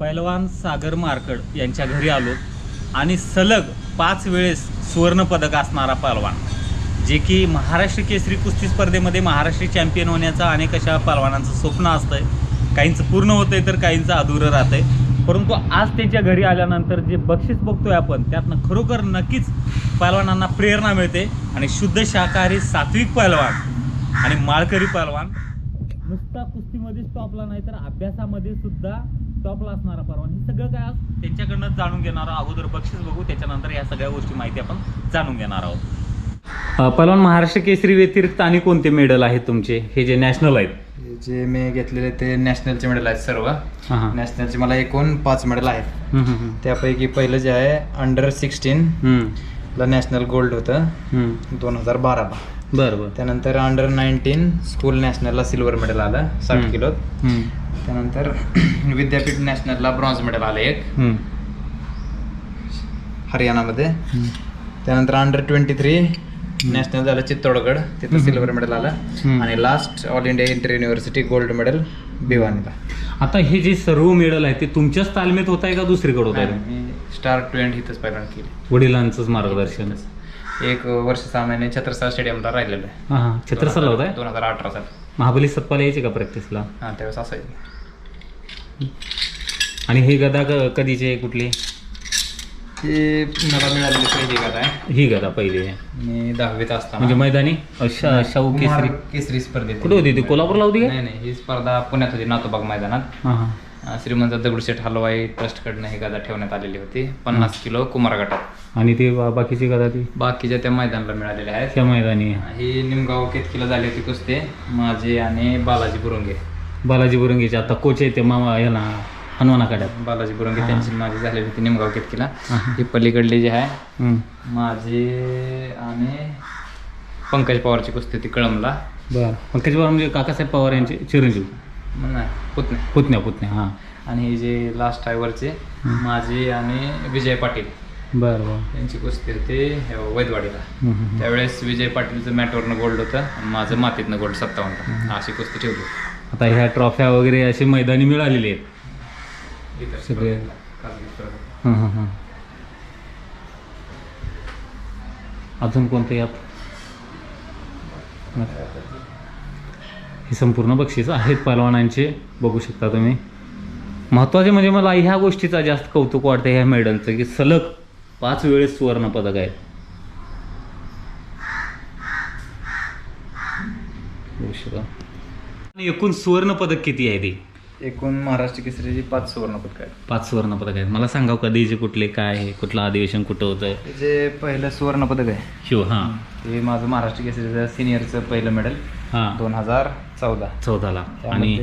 पैलवान सागर मार्कड यांच्या घरी आलो आणि सलग पाच वेळेस सुवर्णपदक असणारा पैलवान जे की महाराष्ट्र केसरी कुस्ती स्पर्धेमध्ये महाराष्ट्र चॅम्पियन होण्याचं अनेक अशा पैलवानांचं स्वप्न असतं आहे काहींचं पूर्ण होतं आहे तर काहींचं अधुरं राहतं आहे परंतु आज त्यांच्या घरी आल्यानंतर जे बक्षीस बघतोय आपण त्यातनं खरोखर नक्कीच पैलवानांना प्रेरणा मिळते. आणि शुद्ध शाकाहारी सात्विक पैलवान आणि माळकरी पैलवान नुसता कुस्तीमध्ये टॉपला नाही तर अभ्यासामध्ये सुद्धा टॉपला असणारा परवान हे सगळं काय त्यांच्याकडनं जाणून घेणार आहोत. अगोदर बक्षीस बघू त्याच्यानंतर या सगळ्या गोष्टी माहिती आपण जाणून घेणार आहोत. पलवान महाराष्ट्र केसरी व्यतिरिक्त आणि कोणते मेडल आहेत तुमचे? हे जे नॅशनल आहेत. जे मी घेतलेले ते नॅशनलचे मेडल आहेत सर्व. हां हां. नॅशनलचे मला एकूण पाच मेडल आहेत. त्यापैकी पहिलं जे आहे अंडर सिक्स्टीन हम्म, ला नॅशनल गोल्ड होतं. दोन हजार बाराला बरं बरं. त्यानंतर अंडर नाईन्टीन स्कूल नॅशनलला सिल्वर मेडल आलं साठ. किलोत. त्यानंतर विद्यापीठ नॅशनलला ब्रॉन्झ मेडल आलं एक. हरियाणामध्ये. त्यानंतर अंडर ट्वेंटी थ्री नॅशनल झालं चित्तोडगड. तिथं. सिल्वर मेडल आलं. आणि last all India inter university gold medal भिवानीला. आता हे जे सर्व मेडल आहेत ते तुमच्याच तालमीत होत आहे का दुसरीकडे होत आहे स्टार टू एंड इथंच पहिल्यांदा केली. वडिलांचंच मार्गदर्शन. एक वर्ष सहा महिने छत्रसाल स्टेडियमला राहिलेलं आहे. हां हां. छत्रसाला होत आहे दोन हजार अठरा साली. महाबली सत्पाला यायचे का प्रॅक्टिसला? हां त्यावेळेस असायचं आणि हे गदा क- कधीचे कुठली? ते मला मिळालेली पहिली गात आहे. ही गदा पहिली आहे. मी दहावीत असताना. म्हणजे मैदानी? अ, शा- शाहू कुमार केसरी केसरी स्पर्धेत कुठे होती ती? कोल्हापूरला होती का? नाही नाही ही स्पर्धा पुण्यात होती नातोबाग मैदानात. हां हां. श्रीमंत दगडूशेठ हलवाई ट्रस्टकडनं ही गादा ठेवण्यात आलेली होती. पन्नास किलो कुमार गटात. आणि ती बा- बाकीची गदा ती? बाकीच्या त्या मैदानाला मिळालेल्या आहेत. त्या मैदानी. ही निमगाव केतकीला झाली होती कुस्ती. माझे आणि बालाजी बुरुंगे. बालाजी बुरंगीचे. आता कोच आहे ते मामा याला हनुमान आखाड्यात बालाजी बुरुंगे त्यांची माझी झालेली होती निमगाव केतकीला. हां. पलीकडली जी आहे हम्म. माझे आणि पंकज पवारची कुस्ती होती कळमला बरं. पंकज पवार म्हणजे काकासाहेब पवार यांचे चिरंजीव. नाही पुतणे. पुतण्या पुतण्या हां. आणि हे जे लास्ट हम्म. माझे आणि विजय पाटील. बरं बरं. यांची कुस्ती होती हे वैदवाडीला. हम्म, हम्म, हम्म. त्यावेळेस विजय पाटीलचं मॅटवरनं गोल्ड होतं आणि माझं मातीतनं गोल्ड सत्तावन्न अशी कुस्ती ठेवली. आता ह्या ट्रॉफ्या वगैरे अशी मैदानी मिळालेली आहेत. सगळे. हां हां हां अजून कोणते यात? हे संपूर्ण बक्षीस आहेत पहलवानांचे बघू शकता तुम्ही. महत्त्वाचे म्हणजे मला ह्या गोष्टीचा जास्त कौतुक वाटतं ह्या मेडलचं की सलग पाच वेळेस सुवर्ण पदक आहेत. बघू शकता. आणि एकूण सुवर्ण पदक किती आहे ती? एकूण महाराष्ट्र केसरीची पाच सुवर्ण पदक आहेत. पाच सुवर्ण पदक आहेत. मला सांगा कधीचे कुठले काय आहे कुठलं अधिवेशन कुठं होतं? जे पहिलं सुवर्ण पदक आहे. शिव हां. हे माझं महाराष्ट्र केसरीचं सिनियरचं पहिलं मेडल. हां. दोन हजार चौदा. चौदाला. आणि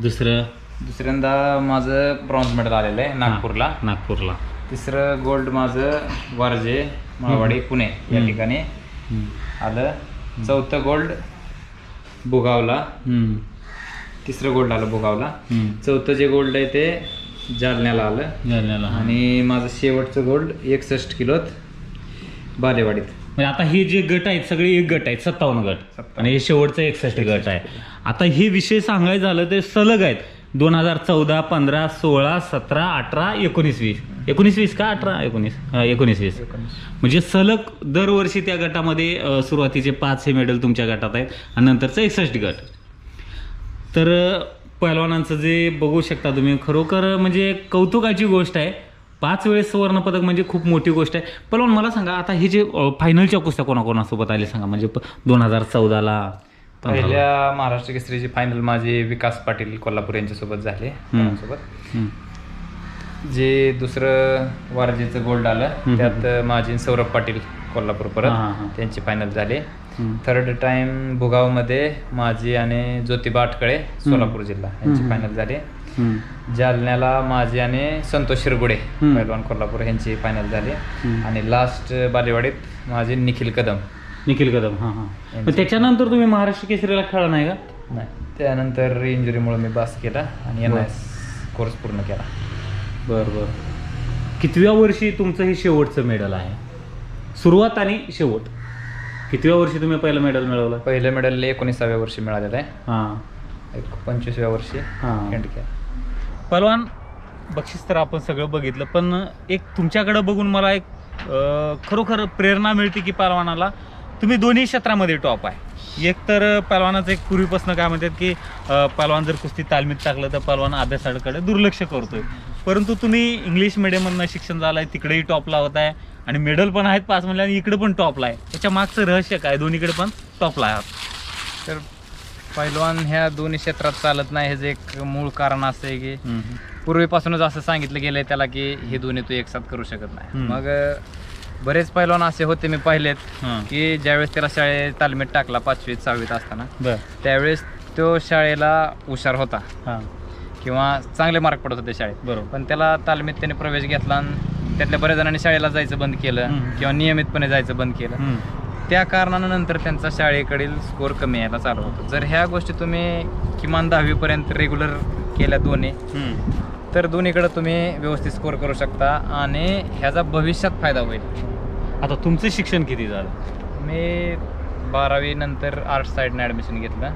दुसरं? दुसऱ्यांदा माझं ब्रॉन्झ मेडल आलेलं आहे नागपूरला. नागपूरला. तिसरं गोल्ड माझं वारजे माळवाडी पुणे या. ठिकाणी. आलं. चौथं गोल्ड बुगावला. तिसरं गोल्ड आलं बुगावला. चौथं जे गोल्ड आहे ते जालन्याला आलं. जालन्याला. आणि माझं शेवटचं गोल्ड एकसष्ट किलोत बालेवाडीत. म्हणजे आता हे जे गट आहेत सगळे एक गट आहेत सत्तावन्न गट. आणि हे शेवटचं एकसष्ट गट आहे. आता हे विषय सांगायचं झालं ते सलग आहेत. दोन हजार चौदा पंधरा सोळा सतरा अठरा एकोणीस वीस. एकोणीस वीस का अठरा? एकोणीस. एकोणीस वीस. म्हणजे सलग दरवर्षी त्या गटामध्ये सुरुवातीचे पाच हे मेडल तुमच्या गटात आहेत आणि नंतरचं एकसष्ट गट. तर पहिलवानांचं जे बघू शकता तुम्ही खरोखर म्हणजे कौतुकाची गोष्ट आहे. पाच वेळेस सुवर्णपदक म्हणजे खूप मोठी गोष्ट आहे पहिलवान मला सांगा आता हे जे फायनलच्या कुस्त्या कोणाकोणासोबत आले सांगा म्हणजे दोन हजार चौदाला पहिल्या महाराष्ट्र केसरीची फायनल माझे विकास पाटील कोल्हापूर यांच्यासोबत झाले. सोबत जे दुसरं वारजेचं गोल्ड आलं. त्यात माझे सौरभ पाटील कोल्हापूर परत. त्यांची फायनल झाली थर्ड टाइम भुगावमध्ये माझी आणि ज्योतिबा अटकळे सोलापूर जिल्हा यांची. फायनल झाली जालन्याला माझी आणि संतोष शिरगुडे. पैलवान कोल्हापूर यांची फायनल झाली. आणि लास्ट बालेवाडीत माझे निखिल कदम. निखिल कदम हां हां. त्याच्यानंतर तुम्ही महाराष्ट्र केसरीला खेळला नाही का? नाही. त्यानंतर इंजुरीमुळे मी पास केला आणि एन. एस कोर्स पूर्ण केला. बरं बरं. कितव्या वर्षी तुमचं हे शेवटचं मेडल आहे? सुरुवात आणि शेवट. कितव्या वर्षी तुम्ही पहिलं मेडल मिळवलं? पहिलं मेडल एकोणीसाव्या वर्षी मिळालेलं आहे. हां. एक पंचवीसव्या वर्षी हां. पलवान बक्षीस तर आपण सगळं बघितलं पण एक तुमच्याकडं बघून मला एक खरोखर प्रेरणा मिळते की पलवानाला तुम्ही दोन्ही क्षेत्रामध्ये टॉप आहे. एक तर पलवानाचं एक पूर्वीपासून काय म्हणतात की पलवान जर कुस्ती तालमीत टाकलं तर पलवान अभ्यासाकडे दुर्लक्ष करतोय. परंतु तुम्ही इंग्लिश मिडियममधनं शिक्षण झालं आहे तिकडेही टॉपला होत आहे आणि मेडल पण आहेत पाच म्हणल्या आणि इकडे पण टॉपला आहे. त्याच्या मागचं रहस्य काय? दोन्हीकडे पण टॉपला आहात. तर पैलवान ह्या दोन्ही क्षेत्रात चालत नाही ह्याचं एक मूळ कारण असं आहे की पूर्वीपासूनच असं सांगितलं गेलंय त्याला की हे दोन्ही तू एकसाथ करू शकत नाही. मग बरेच पैलवान असे होते मी पाहिलेत की ज्यावेळेस त्याला शाळेत तालमीत टाकला पाचवीत सहावीत असताना त्यावेळेस तो शाळेला हुशार होता. किंवा चांगले मार्क पडत होते शाळेत. बरोबर. पण त्याला तालमीत त्याने प्रवेश घेतला आणि त्यातल्या बऱ्याच जणांनी शाळेला जायचं बंद केलं. किंवा नियमितपणे जायचं बंद केलं. त्या कारणानं नंतर त्यांचा शाळेकडील स्कोर कमी यायला चालू होतो. जर ह्या गोष्टी तुम्ही किमान दहावीपर्यंत रेग्युलर केल्या दोन्ही. तर दोन्हीकडे तुम्ही व्यवस्थित स्कोर करू शकता आणि ह्याचा भविष्यात फायदा होईल. आता तुमचं शिक्षण किती झालं? मी बारावी नंतर आर्ट्स साईडने ॲडमिशन घेतलं.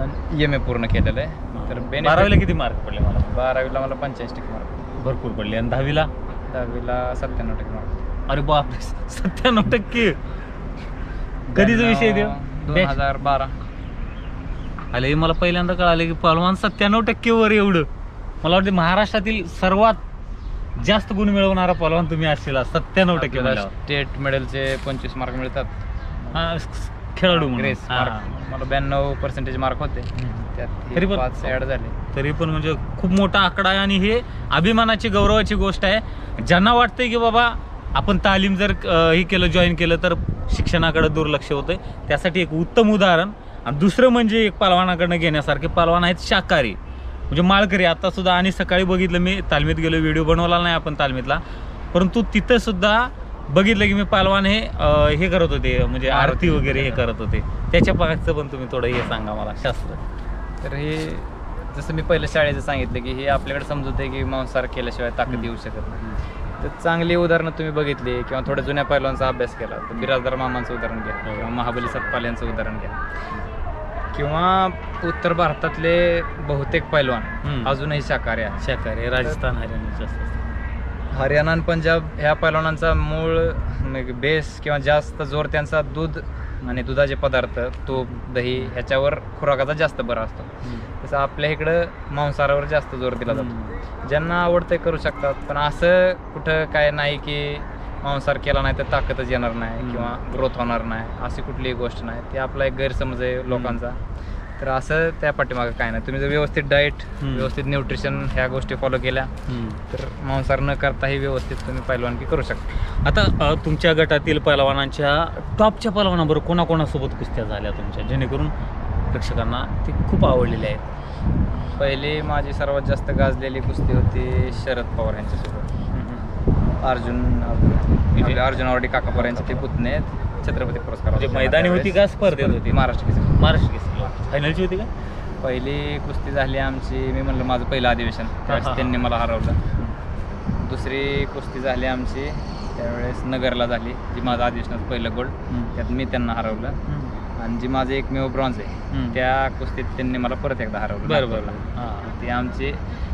आणि एम ए पूर्ण केलेलं आहे. तर बारावीला किती मार्क पडले मला? बारावीला मला पंच्याऐंशी टक्के मार्क भरपूर पडले. आणि दहावीला? दहावीला सत्त्याण्णव टक्के मार्क अरे बाप सत्त्याण्णव टक्के? कधीचा विषय देव दोन हजार बारा अरे मला पहिल्यांदा कळालं की पहलवान सत्त्याण्णव टक्के वर एवढं मला वाटतं महाराष्ट्रातील सर्वात जास्त गुण मिळवणारा पहलवान तुम्ही असलेला सत्त्याण्णव टक्के आपल्याला म्हणल्यावर. स्टेट मेडलचे पंचवीस मार्क मिळतात हा, स- खेळाडू म्हणून. ग्रेस हा. मार्क मला ब्याण्णव पर्सेंटेज मार्क होते हम्म. त्यात तरी हे पण- पाच ऍड झाले तरी पण म्हणजे खूप मोठा आकडा आहे आणि हे अभिमानाची गौरवाची गोष्ट आहे ज्यांना वाटतंय की बाबा आपण तालीम जर अं, हे केलं जॉईन केलं तर शिक्षणाकडे दुर्लक्ष होतंय. त्यासाठी एक उत्तम उदाहरण आणि दुसरं म्हणजे एक पालवानाकडनं घेण्यासारखे पालवान आहेत शाकाहारी. म्हणजे माळकरी आता सुद्धा आणि सकाळी बघितलं मी तालमीत गेलो व्हिडिओ बनवला नाही आपण तालमीतला. परंतु तिथं सुद्धा बघितलं की मी पालवान हे हे करत होते म्हणजे आरती वगैरे हे करत होते. त्याच्या पाठचं पण तुम्ही थोडं हे सांगा मला शास्त्र. तर हे जसं मी पहिलं शाळेचं सांगितलं की हे आपल्याकडे समजत आहे की मांसाहार केल्याशिवाय ताकद येऊ शकत नाही. तर चांगली उदाहरणं तुम्ही बघितली किंवा थोड्या जुन्या पैलवांचा अभ्यास केला तर बिराजदार मामांचं उदाहरण घ्या हो. किंवा महाबली सतपाल यांचं उदाहरण घ्या. किंवा उत्तर भारतातले बहुतेक पैलवान. अजूनही शाकाहारी आहेत. शाकाहारी राजस्थान हरियाणा जास्त हरियाणा आणि पंजाब ह्या पैलवानांचा मूळ बेस किंवा जास्त जोर त्यांचा दूध आणि दुधाचे पदार्थ तूप दही ह्याच्यावर खुराकाचा जास्त बरा असतो. तसं आपल्या इकडं मांसाहारावर जास्त जोर दिला जातो. ज्यांना आवडतंय करू शकतात पण असं कुठं काय नाही की मांसाहार केला नाही तर ताकदच येणार नाही. किंवा ग्रोथ होणार नाही अशी कुठलीही गोष्ट नाही. ती आपला एक गैरसमज आहे लोकांचा. तर असं त्या पाठीमागं काय नाही. तुम्ही जर व्यवस्थित डाएट. व्यवस्थित न्यूट्रिशन ह्या गोष्टी फॉलो केल्या तर मांसाहार न करताही व्यवस्थित तुम्ही पैलवानकी करू शकता. आता तुमच्या गटातील पहलवानांच्या टॉपच्या पहलवानाबरोबर कोणाकोणासोबत कुस्त्या झाल्या तुमच्या? जेणेकरून प्रेक्षकांना ते खूप आवडलेले आहेत. पहिली माझी सर्वात जास्त गाजलेली कुस्ती होती शरद पवार यांच्यासोबत. अर्जुन आपले अर्जुन आवडी काका पवार यांचे ते पुतणे. छत्रपती पुरस्कार म्हणजे मैदानी होती का स्पर्धेत होती? महाराष्ट्र केसरी. महाराष्ट्र केसरी. फायनलची होती का? पहिली कुस्ती झाली आमची मी म्हणलं माझं पहिलं अधिवेशन. त्यावेळेस. त्यांनी मला हरवलं. दुसरी कुस्ती झाली आमची त्यावेळेस नगरला झाली जी माझं अधिवेशनाचं पहिलं गोल्ड त्यात मी त्यांना हरवलं. आणि जी माझं एकमेव ब्रॉन्झ आहे. त्या कुस्तीत त्यांनी मला परत एकदा हरवलं बरं बरं. नागपूरला. हां. ती आमची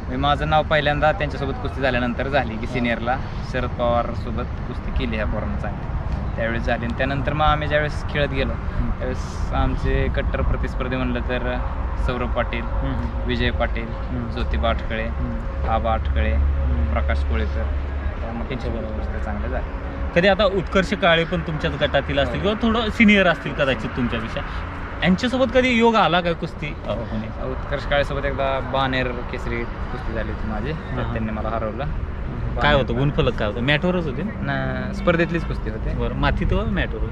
मी माझं नाव पहिल्यांदा त्यांच्यासोबत कुस्ती झाल्यानंतर झाली की सिनियरला शरद पवार सोबत कुस्ती केली ह्या पोरांना चांगली. त्यावेळेस झाली. आणि त्यानंतर मग आम्ही ज्यावेळेस खेळत गेलो त्यावेळेस आमचे कट्टर प्रतिस्पर्धी म्हणलं तर सौरभ पाटील विजय पाटील. ज्योतिबा आठकळे आबा आठकळे प्रकाश कोळेकर. त्यामुळे त्यांच्याबरोबर. कुस्त्या चांगल्या झाल्या. कधी आता उत्कर्ष काळे पण तुमच्याच गटातील असतील किंवा थोडं सिनियर असतील कदाचित तुमच्यापेक्षा. यांच्यासोबत कधी योग आला काय कुस्ती? होणे उत्कर्ष काळेसोबत एकदा बानेर केसरी कुस्ती झाली होती माझी. हा. त्यांनी मला हरवलं. काय होतं? गुणफलक काय होतं? मॅटवरच होते ना? स्पर्धेतलीच कुस्ती होते. बरं मातीत व मॅटवर?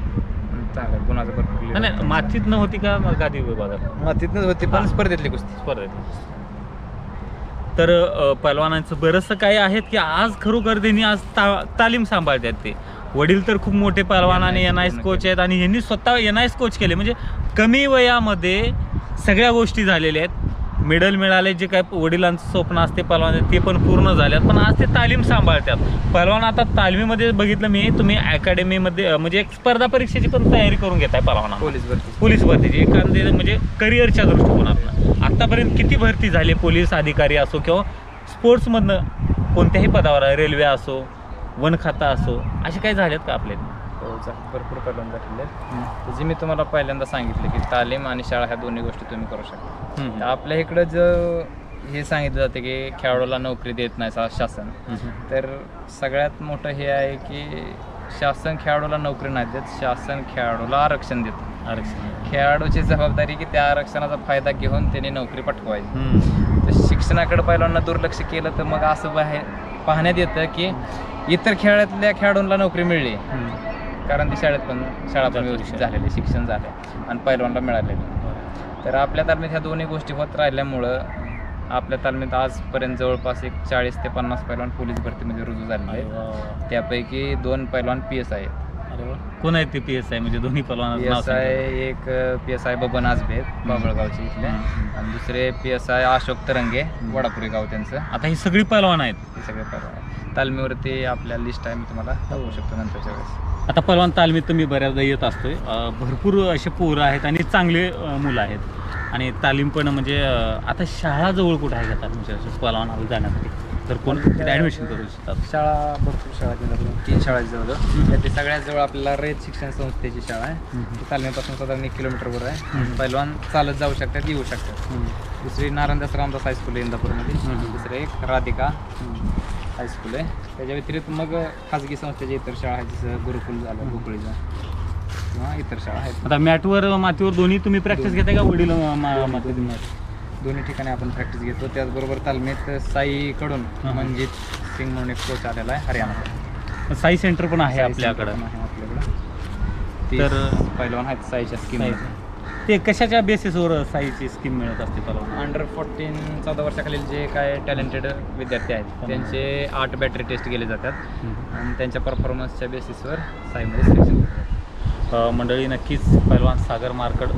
चांगलं गुणाचं भरपूर नाही, नाही मातीत न होती का गादी विभागात? मातीतनंच होती हा. पण स्पर्धेतली कुस्ती. स्पर्धेत तर पैलवानांचं बरंचसं काही आहेत की आज खरोखर त्यांनी आज ता तालीम सांभाळतात ते. वडील तर खूप मोठे पैलवान आणि एन आय पूर्ण कोच आहेत. आणि यांनी स्वतः एन आय कोच केले. म्हणजे कमी वयामध्ये सगळ्या गोष्टी झालेल्या आहेत. मेडल मिळाले जे काय वडिलांचं स्वप्न असते पहलवान ते पण पूर्ण झाल्यात पण आज ते तालीम सांभाळतात. पहलवान आता तालमीमध्ये बघितलं मी तुम्ही अकॅडमीमध्ये म्हणजे एक स्पर्धा परीक्षेची पण तयारी करून घेताय पहलवाना पोलीस भरती. पोलीस भरतीची एखादे म्हणजे करिअरच्या दृष्टिकोनातून. आत्तापर्यंत किती भरती झाली? पोलीस अधिकारी असो किंवा स्पोर्ट्समधनं कोणत्याही पदावर आहे रेल्वे असो वन खाता असो असे काही झालेत का आपले हो भरपूर पैलवान झालेले आहेत. जे मी तुम्हाला पहिल्यांदा सांगितलं की तालीम आणि शाळा ह्या दोन्ही गोष्टी तुम्ही करू शकता. तर आपल्या इकडं जो हे सांगितलं जातं की खेळाडूला नोकरी देत नाही सा- शासन. तर सगळ्यात मोठं हे आहे की शासन खेळाडूला नोकरी नाही देत शासन खेळाडूला आरक्षण देतं आरक्षण खेळाडूची जबाबदारी की त्या आरक्षणाचा फायदा घेऊन त्यांनी नोकरी पटकवायची हम्म. तर शिक्षणाकडे पहिल्यांदा दुर्लक्ष केलं तर मग असं बाहेर पाहण्यात येतं की इतर खेळातल्या खेळाडूंना नोकरी मिळली. कारण ती शाळेत पण शाळा पण व्यवस्थित झालेली शिक्षण झाले आणि पहिलवानला मिळालेले. तर आपल्या तालमीत ह्या दोन्ही गोष्टी होत राहिल्यामुळं आपल्या तालमीत आजपर्यंत जवळपास एक चाळीस ते पन्नास पैलवान पोलीस भरतीमध्ये रुजू झालेले आहेत. त्यापैकी दोन पैलवान पी एस आय अरे वा. कोण आहेत ते पी एस आय म्हणजे दोन्ही पी पलवानाचं नाव एस आय सांगा. एक P S I Baban Ajbe बाबळगावचे इथले. हम्म. आणि दुसरे पी एस आय अशोक तरंगे वडापुरी गाव त्यांचं. आता ही सगळी पलवान आहेत. हे सगळे पैलवान आहेत. तालमीवरती आपल्या लिस्ट आहे मी तुम्हाला दाखवू शकतो नंतरच्या वेळेस. आता पलवान तालमीत मी बऱ्याचदा येत असतोय. अं, भरपूर असे पोरं आहेत आणि चांगले अं, मुलं आहेत. आणि तालीम पण म्हणजे अं, आता शाळा जवळ कुठं आहे का तुमच्या पलवानाला जाण्यासाठी? तर कोण ॲडमिशन करू शकतात? शाळा भरपूर शाळा आहेत तीन शाळा जवळ त्यातली सगळ्यात जवळ आपल्याला रयत शिक्षण संस्थेची शाळा आहे. ती तालमीपासून साधारण एक किलोमीटरवर आहे. पहिलवान चालत जाऊ शकतात येऊ शकतात. दुसरी नारायणदास रामदास हायस्कूल आहे इंदापूरमध्ये. दुसरं एक राधिका हायस्कूल आहे. त्याच्या व्यतिरिक्त मग खाजगी संस्थेच्या इतर शाळा आहेत जसं गुरुकुल झालं गोकुळीचं किंवा इतर शाळा आहेत. आता मॅटवर मातीवर दोन्ही तुम्ही प्रॅक्टिस घेताय का? वडील माती दोन्ही ठिकाणी आपण प्रॅक्टिस घेतो. त्याचबरोबर तालमीत साईकडून हा. मनजित सिंग म्हणून एक कोच आलेला आहे हरियाणा साई सेंटर पण आहे आपल्याकडं. आपल्याकडं. तर- पैलवान आहेत साईच्या स्कीम. ते कशाच्या बेसिसवर साईची स्कीम मिळत असते पलवान अंडर फोर्टीन चौदा वर्षाखालील जे काय टॅलेंटेड विद्यार्थी आहेत त्यांचे आठ बॅटरी टेस्ट केले जातात. आणि त्यांच्या परफॉर्मन्सच्या बेसिसवर साईमध्ये सिलेक्शन अ, मंडळी नक्कीच पैलवान सागर मार्कड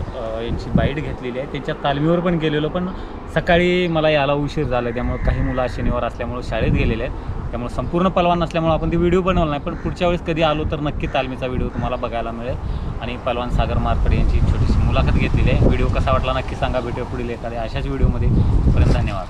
यांची बाईट घेतलेली आहे. त्यांच्या तालमीवर पण गेलेलो पण सकाळी मला यायला उशीर झाला. त्यामुळे काही मुलं आज शनिवार असल्यामुळं शाळेत गेलेले आहेत. त्यामुळे संपूर्ण पलवान नसल्यामुळे आपण ती व्हिडिओ बनवला नाही पण पुढच्या वेळेस कधी आलो तर नक्की तालमीचा व्हिडिओ तुम्हाला बघायला मिळेल. आणि पलवान सागर मार्कड यांची छोटीशी मुलाखत घेतलेली आहे. व्हिडिओ कसा वाटला नक्की सांगा. भेटूया पुढील एखाद्या अशाच व्हिडिओमध्ये पर्यंत धन्यवाद.